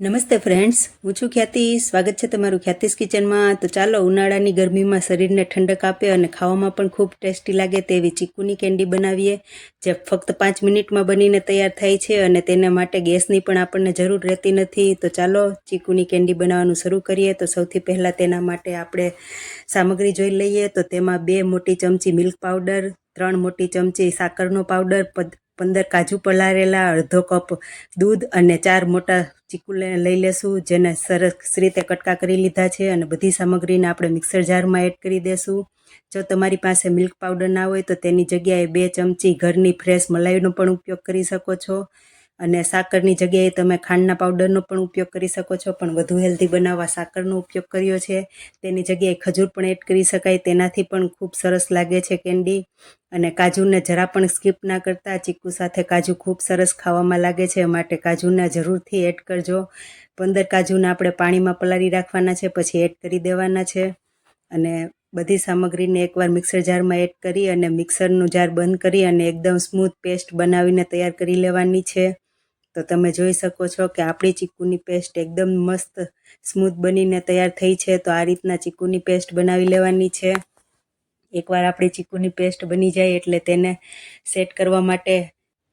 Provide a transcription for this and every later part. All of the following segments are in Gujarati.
નમસ્તે ફ્રેન્ડ્સ હું છું ખ્યાતિ. સ્વાગત છે તમારું ખ્યાતિસ કિચનમાં. તો ચાલો, ઉનાળાની ગરમીમાં શરીરને ઠંડક આપે અને ખાવામાં પણ ખૂબ ટેસ્ટી લાગે તેવી ચીકુની કેન્ડી બનાવીએ, જે ફક્ત પાંચ મિનિટમાં બનીને તૈયાર થાય છે અને તેના માટે ગેસની પણ આપણને જરૂર રહેતી નથી. તો ચાલો, ચીકુની કેન્ડી બનાવવાનું શરૂ કરીએ. તો સૌથી પહેલાં તેના માટે આપણે સામગ્રી જોઈ લઈએ. તો તેમાં બે મોટી ચમચી મિલ્ક પાવડર ત્રણ મોટી ચમચી સાકરનો પાવડર પંદર કાજુ પલાળેલા, અડધો કપ દૂધ અને ચાર મોટા ચીકુ લઈ લેશું, જેને સરસ રીતે કટકા કરી લીધા છે અને બધી સામગ્રીને આપણે મિક્સર જારમાં એડ કરી દેશું. જો તમારી પાસે મિલ્ક પાવડર ના હોય તો તેની જગ્યાએ બે ચમચી ઘરની ફ્રેશ મલાઈનો પણ ઉપયોગ કરી શકો છો. અને સાકરની જગ્યાએ તમે ખાંડના પાવડરનો પણ ઉપયોગ કરી શકો છો, પણ વધુ હેલ્ધી બનાવવા સાકરનો ઉપયોગ કર્યો છે. તેની જગ્યાએ ખજૂર પણ એડ કરી શકાય, તેનાથી પણ ખૂબ સરસ લાગે છે કેન્ડી અને કાજુને જરા પણ સ્કીપ ના કરતા, ચીકુ સાથે કાજુ ખૂબ સરસ ખાવામાં લાગે છે માટે કાજુને જરૂરથી એડ કરજો. પંદર કાજુને આપણે પાણીમાં પલાળી રાખવાના છે, પછી એડ કરી દેવાના છે. અને બધી સામગ્રીને એકવાર મિક્સર જારમાં એડ કરી અને મિક્સરનું જાર બંધ કરી અને એકદમ સ્મૂથ પેસ્ટ બનાવીને તૈયાર કરી લેવાની છે. તો તમે જોઈ શકો છો કે આપણી ચીકુની પેસ્ટ એકદમ મસ્ત સ્મૂથ બનીને તૈયાર થઈ છે. તો આ રીતના ચીકુની પેસ્ટ બનાવી લેવાની છે. એકવાર આપણી ચીકુની પેસ્ટ બની જાય એટલે તેને સેટ કરવા માટે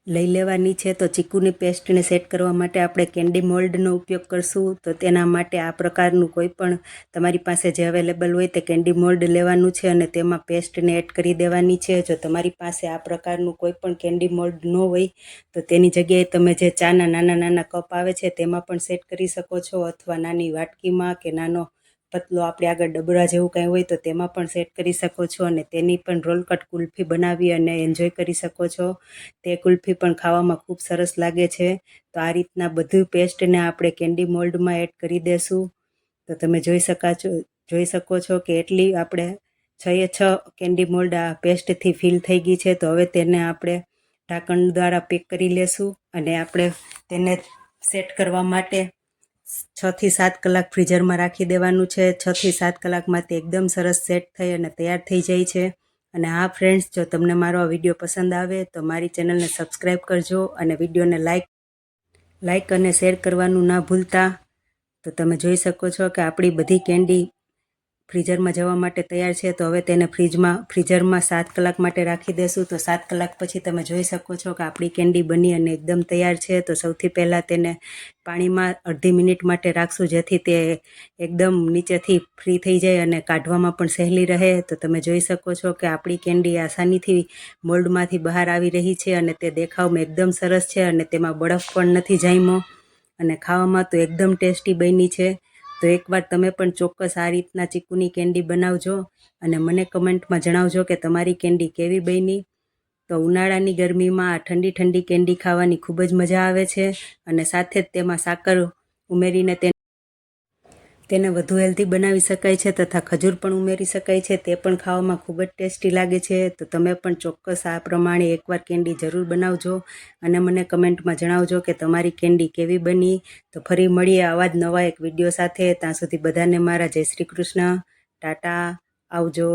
લઈ લેવાની છે. તો ચીકુની પેસ્ટને સેટ કરવા માટે આપણે કેન્ડી મોલ્ડનો ઉપયોગ કરશું. તો તેના માટે આ પ્રકારનું કોઈ પણ તમારી પાસે જે અવેલેબલ હોય તે કેન્ડી મોલ્ડ લેવાનું છે અને તેમાં પેસ્ટને એડ કરી દેવાની છે. જો તમારી પાસે આ પ્રકારનું કોઈ પણ કેન્ડી મોલ્ડ ન હોય, તો તેની જગ્યાએ તમે જે ચાના નાના નાના કપ આવે છે તેમાં પણ સેટ કરી શકો છો. અથવા નાની વાટકીમાં કે નાનો પતલો આપણે આગળ ડબરા જેવું કાંઈ હોય તો તેમાં પણ સેટ કરી શકો છો અને તેની પણ રોલ કટ કુલ્ફી બનાવી અને એન્જોય કરી શકો છો. તે કુલ્ફી પણ ખાવામાં ખૂબ સરસ લાગે છે. તો આ રીતના બધું પેસ્ટને આપણે કેન્ડી મોલ્ડમાં એડ કરી દેશું. તો તમે જોઈ શકા છો, જોઈ શકો છો કે એટલી આપણે છ એ છ કેન્ડી મોલ્ડ આ પેસ્ટથી ફિલ થઈ ગઈ છે. તો હવે તેને આપણે ઢાંકણ દ્વારા પેક કરી લેશું અને આપણે તેને સેટ કરવા માટે છ થી સાત કલાક ફ્રીઝરમાં રાખી દેવાનું છે. છ થી સાત કલાકમાં તે એકદમ સરસ સેટ થઈ અને તૈયાર થઈ જાય છે. અને હા ફ્રેન્ડ્સ જો તમને મારો આ વીડિયો પસંદ આવે તો મારી ચેનલને સબસ્ક્રાઈબ કરજો અને વિડીયોને લાઈક લાઈક અને શેર કરવાનું ના ભૂલતા. તો તમે જોઈ શકો છો કે આપણી બધી કેન્ડી ફ્રીઝરમાં જવા માટે તૈયાર છે, તો હવે તેને ફ્રીજમાં, ફ્રીઝરમાં સાત કલાક માટે રાખી દેશું. તો સાત કલાક પછી તમે જોઈ શકો છો કે આપણી કેન્ડી બની અને એકદમ તૈયાર છે. તો સૌથી પહેલાં તેને પાણીમાં અડધી મિનિટ માટે રાખશું, જેથી તે એકદમ નીચેથી ફ્રી થઈ જાય અને કાઢવામાં પણ સહેલી રહે. તો તમે જોઈ શકો છો કે આપણી કેન્ડી આસાનીથી મોલ્ડમાંથી બહાર આવી રહી છે અને તે દેખાવમાં એકદમ સરસ છે અને તેમાં બરફ પણ નથી જામ્યો. અને ખાવામાં તો એકદમ ટેસ્ટી બની છે. તો એકવાર તમે પણ ચોક્કસ આ રીતના ચીકુની કેન્ડી બનાવજો અને મને કમેન્ટમાં જણાવજો કે તમારી કેન્ડી કેવી બની. તો ઉનાળાની ગરમીમાં આ ઠંડી ઠંડી કેન્ડી ખાવાની ખૂબ જ મજા આવે છે અને સાથે જ તેમાં સાકર ઉમેરીને તે તેને વધુ હેલ્ધી બનાવી શકાય છે તથા ખજૂર પણ ઉમેરી શકાય છે. તે પણ ખાવામાં ખૂબ જ ટેસ્ટી લાગે છે. તો તમે પણ ચોક્કસ આ પ્રમાણે એકવાર કેન્ડી જરૂર બનાવજો અને મને કમેન્ટમાં જણાવજો કે તમારી કેન્ડી કેવી બની. તો ફરી મળીએ આવા જ નવા એક વીડિયો સાથે. ત્યાં સુધી બધાને મારા જય શ્રી કૃષ્ણ. ટાટા. આવજો.